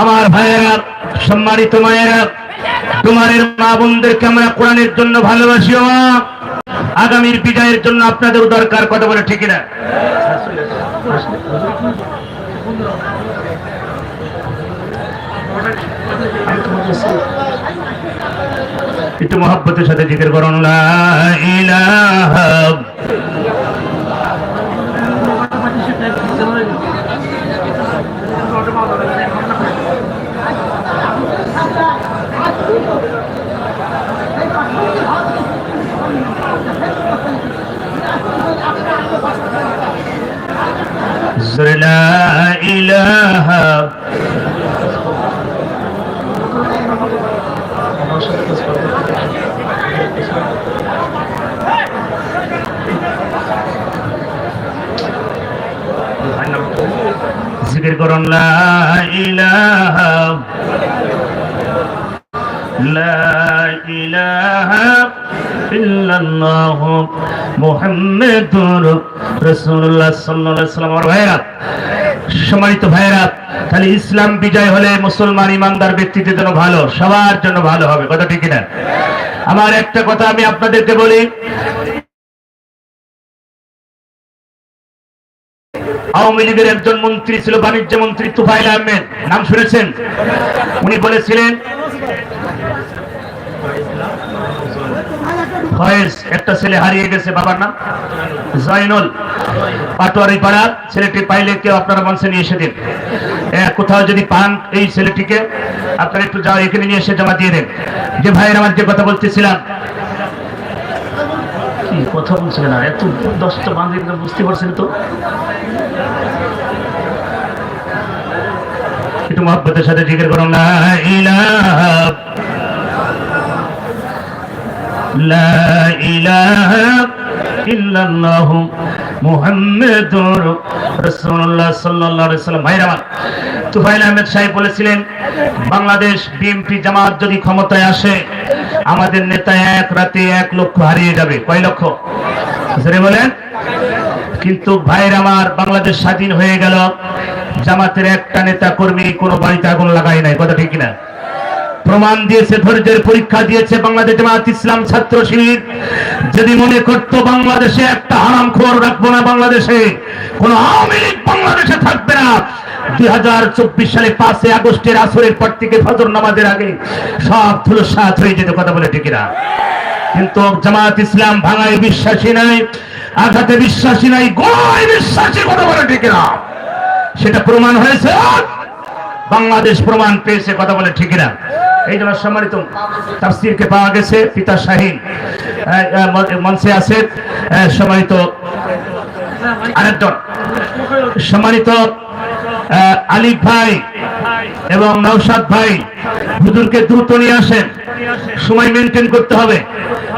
আমার ভাইয়েরা, সম্মানিত মায়েরা, তোমাদের মা বোনদেরকে আমরা কোরআনের জন্য ভালোবাসি। আগামীর বিজয়ের জন্য আপনাদের দরকার কথা বলে ঠিক না একটু মহাব্বতের সাথে জিজ্ঞেস করুন لا إله জিকির করুন লা ইলাহা লা ইলাহা ইল্লাল্লাহ মুহাম্মাদুর রাসূলুল্লাহ সাল্লাল্লাহু আলাইহি ওয়াসাল্লাম। আমার ভাইরা সম্মানিত ভাইরা খালি ইসলাম বিজয় হলে মুসলমান ইমানদার ব্যক্তিদের জন্য ভালো, সবার জন্য ভালো হবে, কথা ঠিক না আমার একটা কথা আমি আপনাদেরকে বলি। আওয়ামী লীগের একজন মন্ত্রী ছিল, বাণিজ্য মন্ত্রী তুফাইল আহমেদ, নাম শুনেছেন? উনি বলেছিলেন ফয়েজ, একটা ছেলে হারিয়ে গেছে, বাবার নাম? জয়নুল পাটোয়ারি পাড়া ছেলেটি পাইলে কেউ আপনারা মঞ্চে নিয়ে এসে দিন। কোথাও যদি পান এই ছেলেটিকে, আপনারা একটু যাও, এখানে নিয়ে এসে জমা দিয়ে দেন। যে ভাইয়ের আমার যে কথা বলতেছিলাম। কি কথা বলছিলেন আর? এত দশটা বান্ধব বুঝতে পারছেন তো? একটু মহব্বতের সাথে জিজ্ঞেস করুন ইলাহা লা ইলাহা ইল্লাল্লাহ মুহাম্মাদুর রাসূলুল্লাহ সাল্লাল্লাহু আলাইহি সাল্লাম ভাইরা আমার, তুফাইল আহমেদ সাহেব বলেছিলেন, বাংলাদেশ বিএনপি জামাত যদি ক্ষমতায় আসে, আমাদের নেতা এক রাতে এক লক্ষ হারিয়ে যাবে। কয় লক্ষ? বলেন। কিন্তু ভাইয়ের আমার, বাংলাদেশ স্বাধীন হয়ে গেল, জামাতের একটা নেতা কর্মী কোনো বাড়িতে আগুন লাগায় নাই। কথা ঠিক না প্রমাণ দিয়েছে, ধৈর্যের পরীক্ষা দিয়েছে বাংলাদেশ জামাত ইসলাম ছাত্র শিবির। যদি মনে করত বাংলাদেশে একটা হারাম খোর রাখব না, বাংলাদেশে, কোন আওয়ামী লীগ বাংলাদেশে থাকবে না। আসরের সব বলে ঠিকিরা কিন্তু ইসলাম ভাঙায় নাই বিশ্বাসী নাই কথা বলে ঠিকিরা সেটা প্রমাণ হয়েছে। বাংলাদেশ প্রমাণ পেয়েছে কথা বলে ঠিক না এই জন্য সম্মানিত তাফসিরকে পাওয়া গেছে পিতা শাহিন। মঞ্চে আছে সম্মানিত আরেকজন। সম্মানিত আলিফ ভাই এবং নৌসাদ ভাই, হুজুরকে দ্রুত নিয়ে আসেন। সময় মেনটেন করতে হবে।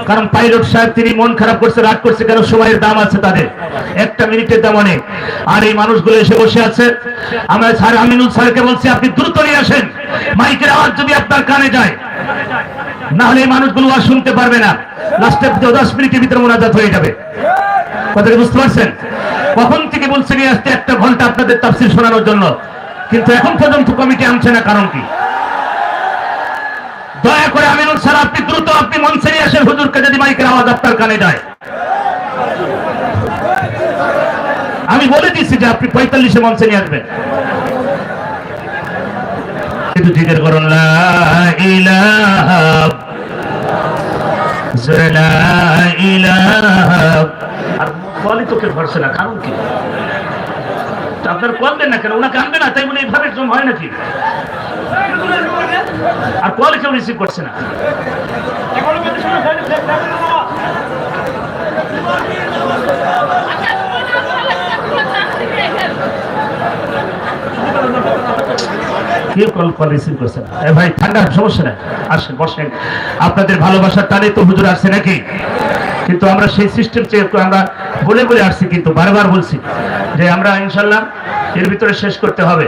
কারণ পাইলট সাহেব, তিনি মন খারাপ করছে, রাগ করছে কারণ সময়ের দাম আছে তাদের। একটা মিনিটের দাম অনেক। আর এই মানুষগুলো এসে বসে আছে। আমরা স্যার আমিনুল স্যারকে বলছি, আপনি দ্রুত নিয়ে আসেন। মাইকের আওয়াজ যদি আপনার কানে যায়। না হলে এই মানুষগুলো আর শুনতে পারবে না। লাস্টে দশ মিনিটের ভিতরে মোনাজাত হয়ে যাবে। কথাটা বুঝতে পারছেন? কখন থেকে বলছে নিয়ে আসতে একটা ঘণ্টা আপনাদের তাফসির শোনানোর জন্য। কিন্তু এখন পর্যন্ত কমিটি আনছে না, কারণ কি? দয়া করে আমিনুল স্যার আপনি দ্রুত আপনি মঞ্চে নিয়ে আসেন, হুজুরকে যদি মাইকের আওয়াজ আপনার কানে যায়। আমি বলে দিচ্ছি যে আপনি পঁয়তাল্লিশে মঞ্চে নিয়ে আসবেন। কিন্তু জিজ্ঞেস করুন আপনার কল না কেন? ওনাকে আনবে না, তাই বলে এইভাবে জম হয় নাকি? আর কেউ রিসিভ করছে না। কেউ কল কল রিসিভ করছে না এ ভাই, ঠান্ডা, সমস্যা নাই। আসেন, বসেন। আপনাদের ভালোবাসার টানে তো হুজুর আসছে নাকি? কিন্তু আমরা সেই সিস্টেম আমরা বলে বলে আসছি, কিন্তু বারবার বলছি যে আমরা ইনশাল্লাহ এর ভিতরে শেষ করতে হবে।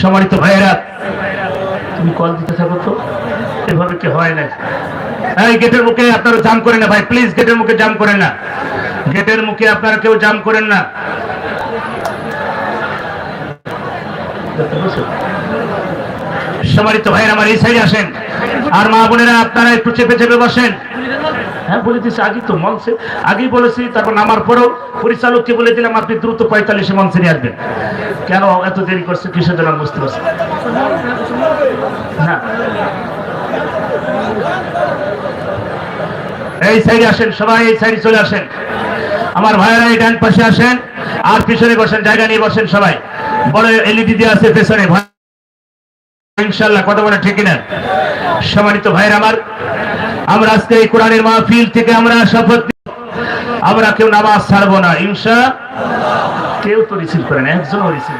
সম্মানিত ভাইয়েরা, তুমি কল দিতে থাকো তো? এভাবে কি হয় না? এই গেটের মুখে আপনারা জাম করেন না ভাই প্লিজ গেটের মুখে জাম করেন না। গেটের মুখে আপনারা কেউ জাম করেন না। সম্মানিত ভাইয়ের, আমার এই সাইডে আসেন। আর মা বোনেরা, আপনারা একটু চেপে চেপে বসেন। হ্যাঁ বলে দিচ্ছি আগে তো মঞ্চে। আগেই বলেছি, তারপর নামার পরেও পরিচালককে বলে দিলাম, আপনি দ্রুত পঁয়তাল্লিশে মঞ্চে নিয়ে আসবেন। কেন এত দেরি করছে, কিসের জন্য বুঝতে পারছি হ্যাঁ। এই সাইডে আসেন, সবাই এই সাইডে চলে আসেন। আমার ভাইয়েরা, এই ডান পাশে আসেন। আর পিছনে বসেন, জায়গা নিয়ে বসেন সবাই। বড় এলইডি দিয়ে আছে, পেছনে। ভাই ইনশাল্লাহ কত বড় ঠিক না সম্মানিত ভাইয়ের আমার, আমরা আজকে এই কোরআনের মাহফিল থেকে আমরা শপথ আমরা কেউ নামাজ ছাড়বো না ইনশা কেউ তো রিসিভ করে না, একজনও রিসিভ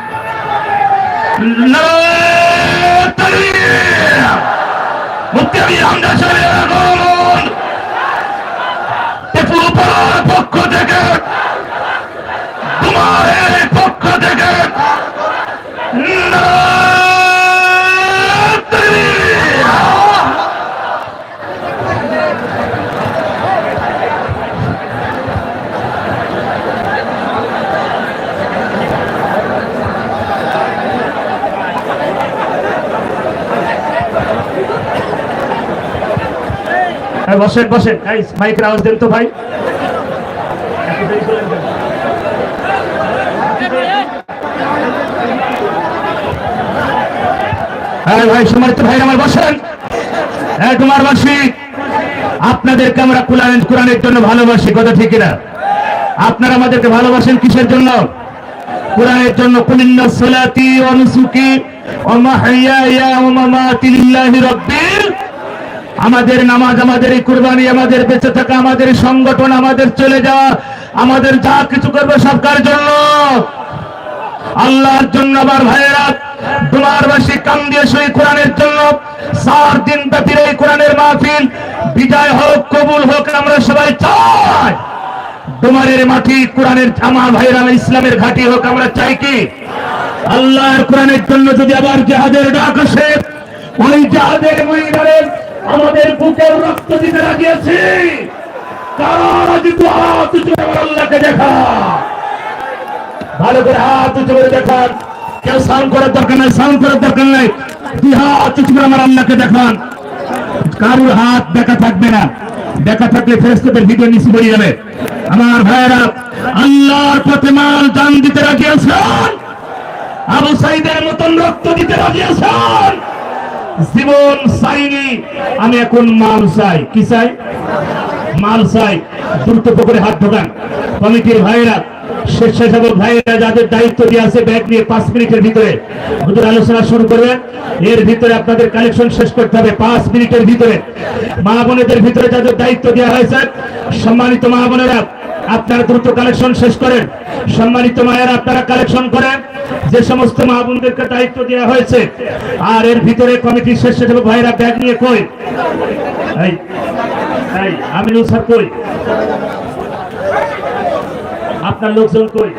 পক্ষ থেকে তোমার পক্ষ থেকে হ্যাঁ, বসেন বসেন। মাইকের আওয়াজ দেন তো ভাই। হ্যাঁ ভাই ভাই আমার বসেন। হ্যাঁ তোমার বাসী আপনাদেরকে আমরা কোরআন কোরআনের জন্য ভালোবাসি, কথা ঠিক না আপনারা আমাদেরকে ভালোবাসেন কিসের জন্য? কোরআনের জন্য, কুলিন্ন সালাতি ওয়া নুসুকি ওয়া মাহইয়ায়া ওয়া মামাতি লিল্লাহি আমাদের নামাজ, আমাদের এই কুরবানি, আমাদের বেঁচে থাকা, আমাদের সংগঠন, আমাদের চলে যাওয়া, আমাদের যা কিছু করবে সবকার জন্য। আল্লাহর জন্য আবার ভাইয়েরা দিয়ে সই কোরআনের জন্য। দিন ব্যাপীর এই কোরআনের মাহফিল। হোক, কবুল হোক, আমরা সবাই চাই। ডুমারের মাটি কোরআনের, আমার ইসলামের ঘাটি হোক, আমরা চাই কি? আল্লাহর কোরআনের জন্য যদি আবার জাহাদের ডাক আসে, ওই জাহাদের মহিলাদের আমাদের বুকের রক্ত দিতে সাউন্ড করার হাত দেখা থাকবে না। দেখা থাকলে ফেরেস্তাদের ভিডিও নিচে যাবে। আমার ভাইয়েরা, আল্লাহর পথে দান দিতে রাখিয়েছেন আবু সাইদের মতন রক্ত দিতে রাখিয়েছেন জীবন চাইনি, আমি এখন মাল চাই। কি চাই? মাল চাই। দ্রুত পুকুরে হাত ঢোকান কমিটির ভাইয়েরা, স্বেচ্ছাসেবক ভাইয়েরা যাদের দায়িত্ব দিয়ে আছে, ব্যাগ নিয়ে পাঁচ মিনিটের ভিতরে। হুজুর, আলোচনা শুরু করবেন। এর ভিতরে আপনাদের কালেকশন শেষ করতে হবে। পাঁচ মিনিটের ভিতরে। মা বোনেদের ভিতরে যাদের দায়িত্ব দেওয়া হয়েছে, সম্মানিত মা বোনেরা, আপনারা দ্রুত কালেকশন শেষ করেন। সম্মানিত মায়েরা, আপনারা কালেকশন করেন। যে সমস্ত মা বোনদেরকে দায়িত্ব দেওয়া হয়েছে, আর এর ভিতরে কমিটির স্বেচ্ছাসেবক ভাইয়েরা ব্যাগ নিয়ে কই? এই স্যার কই? আপনার লোকজন কই?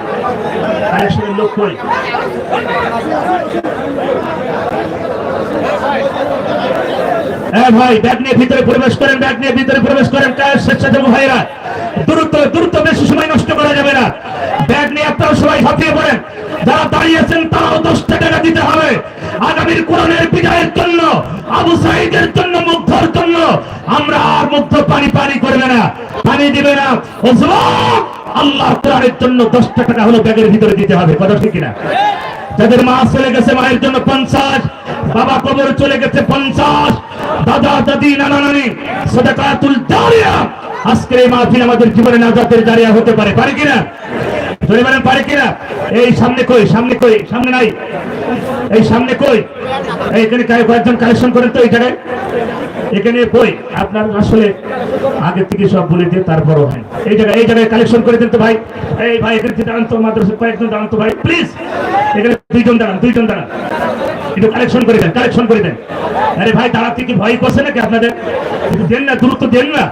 লোক কই? হ্যাঁ ভাই, ব্যাগ নিয়ে ভিতরে প্রবেশ করেন, ব্যাগ নিয়ে ভিতরে প্রবেশ করেন কায়ের স্বেচ্ছাসেবক ভাইরা? দ্রুত দ্রুত বেশি সময় নষ্ট করা যাবে না। ব্যাগ নিয়ে আপনারা সবাই হাতিয়ে পড়েন। যারা দাঁড়িয়েছেন তারাও দশটা টাকা দিতে হবে। আগামীর কোরআনের বিজয়ের জন্য, আবু সাইদের জন্য, মুগ্ধর জন্য আমরা আর মুগ্ধ পানি পানি করবে না, পানি দিবে না। আল্লাহ কোরআনের জন্য দশটা টাকা হলো ব্যাগের ভিতরে দিতে হবে, কথা ঠিক কিনা? যাদের মা চলে গেছে মায়ের জন্য পঞ্চাশ, বাবা কবর চলে গেছে পঞ্চাশ, দাদা, দাদি, নানা, নানি, সদাকাতুল জারিয়া। আজকের এই মাহফিল আমাদের জীবনে নাজাতের জারিয়া হতে পারে পারে কিনা? ধরে বেড়ান পারে কিনা? এই সামনে কই সামনে কই, সামনে নাই। এই সামনে কই? কয়েকজন কালেকশন করেন তো এই এখানে কই? আপনার আসলে আগে থেকে সব বলে দিয়ে হয়। এই জায়গায় এই জায়গায় কালেকশন করে দিন তো ভাই। এই ভাই, এখানে দাঁড়ান তো মাদ্রাসা কয়েকজন দাঁড়ান তো ভাই। প্লিজ এখানে দুইজন দাঁড়ান দুইজন দাঁড়ান। একটু কালেকশন করে দেন কালেকশন করে দেন। আরে ভাই ভয় করছে নাকি আপনাদের? দেন না দ্রুত দেন না।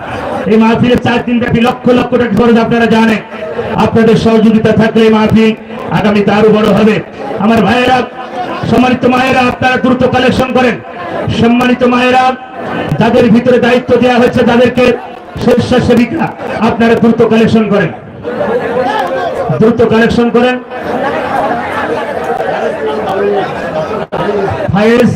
এই মাহফিলের চার দিন ব্যাপী লক্ষ লক্ষ টাকা খরচ আপনারা জানেন। আপনাদের সহযোগিতা থাকলে এই মাহফিল বড় হবে। আমার ভাইয়েরা, সম্মানিত মায়েরা, আপনারা দ্রুত কালেকশন করেন। সম্মানিত মায়েরা, যাদের ভিতরে দায়িত্ব দেওয়া হয়েছে তাদেরকে স্বেচ্ছাসেবিকা আপনারা দ্রুত কালেকশন করেন। দ্রুত কালেকশন করেন। ফায়েজ